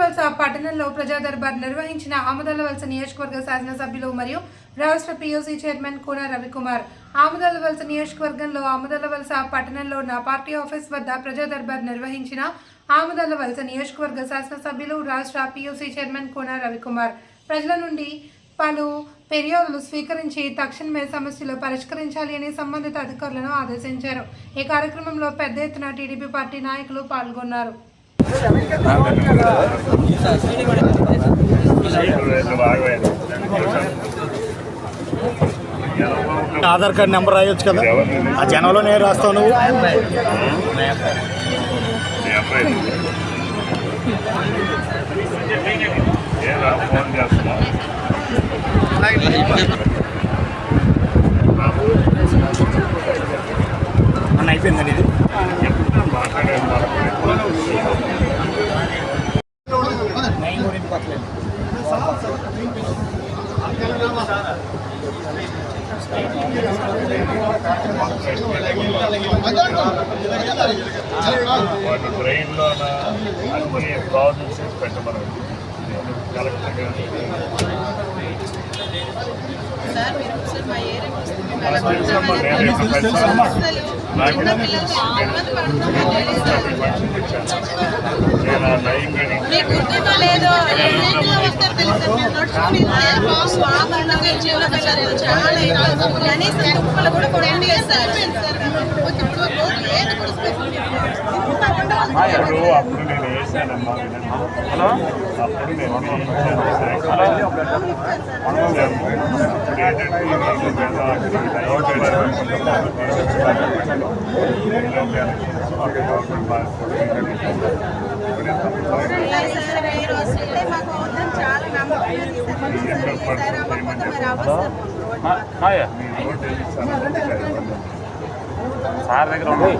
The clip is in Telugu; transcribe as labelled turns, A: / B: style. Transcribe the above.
A: వలస పట్టణంలో ప్రజా దర్బార్ నిర్వహించిన ఆమదలవలస నియోజకవర్గ శాసనసభ్యులు మరియు రాష్ట్ర పీయూసీ చైర్మన్ కూన రవికుమార్. ఆమదలవలస నియోజకవర్గంలో ఆమదలవలస పట్టణంలో నా పార్టీ ఆఫీస్ వద్ద ప్రజా దర్బార్ నిర్వహించిన ఆమదలవలస నియోజకవర్గ శాసనసభ్యులు రాష్ట్ర పీయూసీ చైర్మన్ కూన రవికుమార్. ప్రజల నుండి పలు ఫిర్యాదులు స్వీకరించి తక్షణమే సమస్యలు పరిష్కరించాలి అని సంబంధిత అధికారులను ఆదేశించారు. ఈ కార్యక్రమంలో పెద్ద ఎత్తున టీడీపీ పార్టీ నాయకులు పాల్గొన్నారు.
B: ఆధార్ కార్డ్ నెంబర్ రాయొచ్చు కదా. ఆ జనంలో నేను రాస్తావు నువ్వు. అన్న అయిపోయిందండి ఇది
C: బ్రెయిన్లో అన్ని ప్రాబ్లమ్స్ పెట్టమని నాకు
D: లేదు. కనీసం తుప్పలు కూడా కూడా
C: అప్పుడు నేను వేసానమ్మా హలో? అప్పుడు నేను వేసాను.
E: సార్ దగ్గర ఉంది